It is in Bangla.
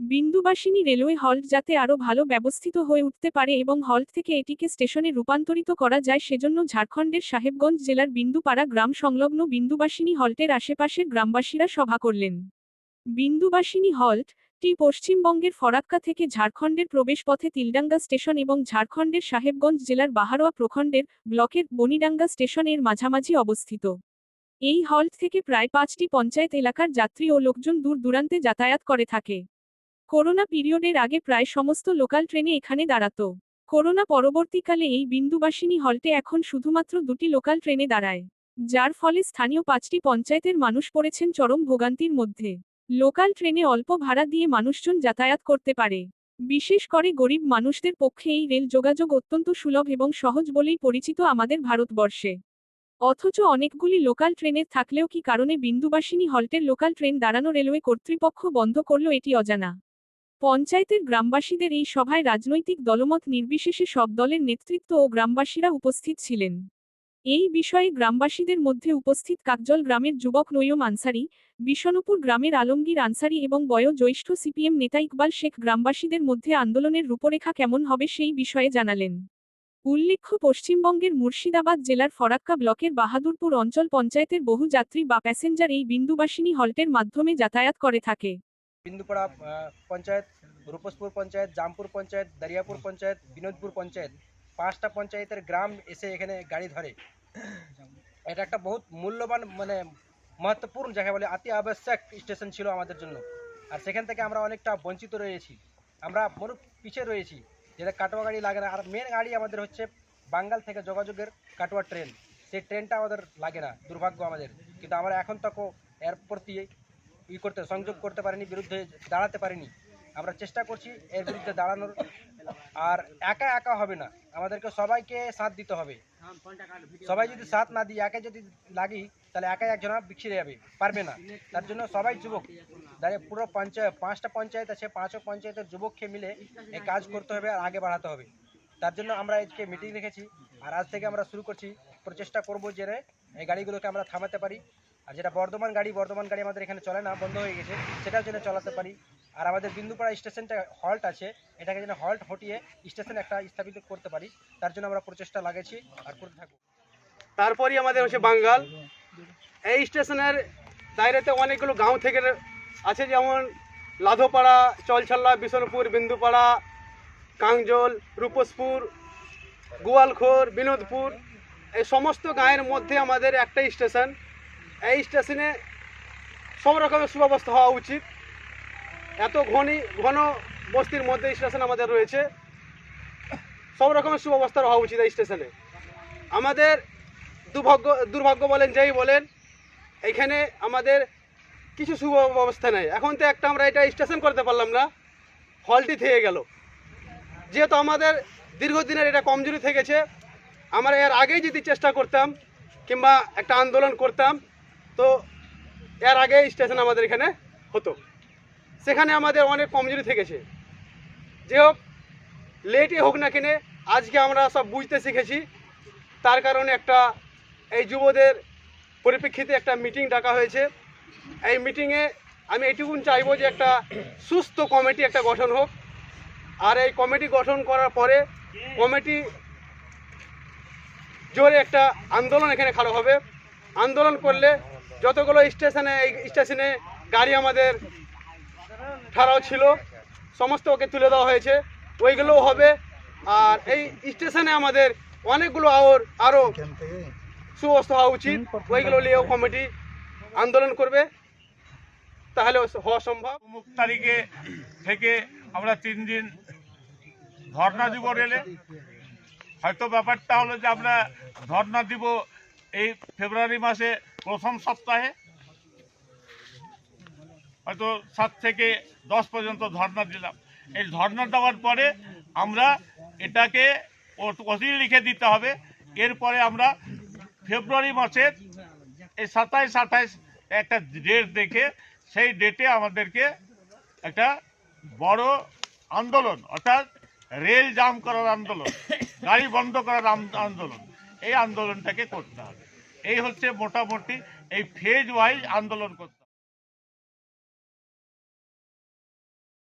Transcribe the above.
বিন্দুবাসিনী রেলওয়ে হল্ট যাতে আরও ভালো ব্যবস্থিত হয়ে উঠতে পারে এবং হল্ট থেকে এটিকে স্টেশনে রূপান্তরিত করা যায় সেজন্য ঝাড়খণ্ডের সাহেবগঞ্জ জেলার বিন্দুপাড়া গ্রাম সংলগ্ন বিন্দুবাসিনী হল্টের আশেপাশের গ্রামবাসীরা সভা করলেন। বিন্দুবাসিনী হল্ট, টি পশ্চিমবঙ্গের ফরাক্কা থেকে ঝাড়খণ্ডের প্রবেশপথে তিলডাঙ্গা স্টেশন এবং ঝাড়খণ্ডের সাহেবগঞ্জ জেলার বাহারোয়া প্রখণ্ডের ব্লকের বনিডাঙ্গা স্টেশনের মাঝামাঝি অবস্থিত। এই হল্ট থেকে প্রায় পাঁচটি পঞ্চায়েত এলাকার যাত্রী ও লোকজন দূর দূরান্তে যাতায়াত করে থাকে। করোনা পিরিয়ডের আগে প্রায় সমস্ত লোকাল ট্রেনে এখানে দাঁড়াত। করোনা পরবর্তীকালে এই বিন্দুবাসিনী হল্টে এখন শুধুমাত্র দুটি লোকাল ট্রেনে দাঁড়ায়। যার ফলে স্থানীয় পাঁচটি পঞ্চায়েতের মানুষ পড়েছেন চরম ভোগান্তির মধ্যে। লোকাল ট্রেনে অল্প ভাড়া দিয়ে মানুষজন যাতায়াত করতে পারে। বিশেষ করে গরিব মানুষদের পক্ষে এই রেল যোগাযোগ অত্যন্ত সুলভ এবং সহজ বলেই পরিচিত আমাদের ভারতবর্ষে। অথচ অনেকগুলি লোকাল ট্রেনের থাকলেও কি কারণে বিন্দুবাসিনী হল্টের লোকাল ট্রেন দাঁড়ানো রেলওয়ে কর্তৃপক্ষ বন্ধ করল এটি অজানা। পঞ্চায়েতের গ্রামবাসীদের এই সভায় রাজনৈতিক দলমত নির্বিশেষে সব দলের নেতৃত্ব ও গ্রামবাসীরা উপস্থিত ছিলেন। এই বিষয়ে গ্রামবাসীদের মধ্যে উপস্থিত কাকজল গ্রামের যুবক নৈয়ম আনসারি বিশনপুর গ্রামের আলমগীর আনসারি এবং বয়োজ্যেষ্ঠ সিপিএম নেতা ইকবাল শেখ গ্রামবাসীদের মধ্যে আন্দোলনের রূপরেখা কেমন হবে সেই বিষয়ে জানালেন। উল্লেখ্য, পশ্চিমবঙ্গের মুর্শিদাবাদ জেলার ফরাক্কা ব্লকের বাহাদুরপুর অঞ্চল পঞ্চায়েতের বহু যাত্রী বা প্যাসেঞ্জার এই বিন্দুবাসিনী হল্টের মাধ্যমে যাতায়াত করে থাকে। বিন্দুপাড়া পঞ্চায়েত, রূপসপুর পঞ্চায়েত, জামপুর পঞ্চায়েত, দারিয়াপুর পঞ্চায়েত, বিনোদপুর পঞ্চায়েত, পাঁচটা পঞ্চায়েতের গ্রাম এসে এখানে গাড়ি ধরে। এটা একটা বহুত মূল্যবান মানে মহত্বপূর্ণ জায়গা বলে অতি আবশ্যক স্টেশন ছিল আমাদের জন্য। আর সেখান থেকে আমরা অনেকটা বঞ্চিত রয়েছি। আমরা মরু পিছিয়ে রয়েছি। যেটা কাটোয়া গাড়ি লাগে না। আর মেন গাড়ি আমাদের হচ্ছে বাঙ্গাল থেকে যোগাযোগের কাটোয়া ট্রেন সেই ট্রেনটা আমাদের লাগে না। দুর্ভাগ্য আমাদের। কিন্তু আমরা এখন তক এর প্রতি ই করতে, সংযোগ করতে পারিনি, বিরুদ্ধে দাঁড়াতে পারিনি। আমরা চেষ্টা করছি এর বিরুদ্ধে দাঁড়ানোর। আর একা একা হবে না। আমাদেরকে সবাইকে সাথ দিতে হবে। সবাই যদি সাথ না দিই, একা যদি লাগি, তাহলে একাই একজন বিছিয়ে যাবে, পারবে না। তার জন্য সবাই যুবক। দাঁড়িয়ে পুরো পঞ্চায়েত, পাঁচটা পঞ্চায়েত আছে, পাঁচও পঞ্চায়েতের যুবককে মিলে এই কাজ করতে হবে আর আগে বাড়াতে হবে। তার জন্য আমরা আজকে মিটিং রেখেছি। আর আজ থেকে আমরা শুরু করছি। প্রচেষ্টা করব যে এই গাড়িগুলোকে আমরা থামাতে পারি। আর যেটা বর্ধমান গাড়ি বর্ধমান গাড়ি আমাদের এখানে চলে না, বন্ধ হয়ে গেছে, সেটাও যেন চলাতে পারি। আর আমাদের বিন্দুপাড়া স্টেশনটা হল্ট আছে, এটাকে যেন হল্ট হটিয়ে স্টেশন একটা স্থাপিত করতে পারি, তার জন্য আমরা প্রচেষ্টা লাগাচ্ছি আর করতে থাকব। তারপরই আমাদের হচ্ছে বাঙ্গাল। এই স্টেশনের দায়রাতে অনেকগুলো গাঁও থেকে আছে, যেমন লাধোপাড়া, চলছল্লা, বিষ্ণুপুর, বিন্দুপাড়া, কাংজল, রূপসপুর, গোয়ালখোর, বিনোদপুর, এই সমস্ত গাঁয়ের মধ্যে আমাদের একটাই স্টেশন। এই স্টেশনে সব রকমের সুব্যবস্থা হওয়া উচিত। এত ঘনি, ঘন বস্তির মধ্যে স্টেশন আমাদের রয়েছে। সব রকমের সুব্যবস্থা হওয়া উচিত এই স্টেশনে। আমাদের দুর্ভাগ্য দুর্ভাগ্য বলেন, যেই বলেন, এখানে আমাদের কিছু শুভ ব্যবস্থা নেই। এখন তো একটা আমরা এটা স্টেশন করতে পারলাম না, হলটি থেকে গেল। যেহেতু আমাদের দীর্ঘদিনের এটা কমজোরি থেকেছে, আমরা এর আগেই যদি চেষ্টা করতাম, কিংবা একটা আন্দোলন করতাম তো এর আগে স্টেশন আমাদের এখানে হতো। সেখানে আমাদের অনেক কমজোরি থেকেছে। যে হোক লেটই হোক না কিনে, আজকে আমরা সব বুঝতে শিখেছি। তার কারণে একটা এই যুবদের পরিপ্রেক্ষিতে একটা মিটিং ডাকা হয়েছে। এই মিটিংয়ে আমি এইটুকুন চাইব যে একটা সুস্থ কমিটি একটা গঠন হোক। আর এই কমিটি গঠন করার পরে কমিটি জোরে একটা আন্দোলন এখানে খাড়া হবে। আন্দোলন করলে যতগুলো স্টেশনে, এই স্টেশনে গাড়ি আমাদের ঠাড়াও ছিল, সমস্ত ওকে তুলে দেওয়া হয়েছে। ওইগুলোও হবে। আর এই স্টেশনে আমাদের অনেকগুলো আওর আরও সুব্যবস্থা হওয়া উচিত। ওইগুলো নিয়েও কমিটি আন্দোলন করবে। তাহলে হওয়া সম্ভব। অমুক তারিখে থেকে আমরা তিন দিন ধর্ণা দিব রেলে। হয়তো ব্যাপারটা হলো যে আমরা ধর্ণা দিব এই ফেব্রুয়ারি মাসে প্রথম সপ্তাহে হয়তো সাত থেকে দশ পর্যন্ত ধর্ণা দিলাম। এই ধর্ণা দেওয়ার পরে আমরা এটাকে অধীর লিখে দিতে হবে। এরপরে আমরা ফেব্রুয়ারি মাসের এই সাতাইশ আঠাইশ একটা ডেট দেখে সেই ডেটে আমাদেরকে একটা বড় আন্দোলন, অর্থাৎ রেল জাম করার আন্দোলন, গাড়ি বন্ধ করার আন্দোলন। এই আন্দোলনটাকে করতে হবে। এই হচ্ছে মোটামুটি এই ফেজ ওয়াইজ আন্দোলন করতে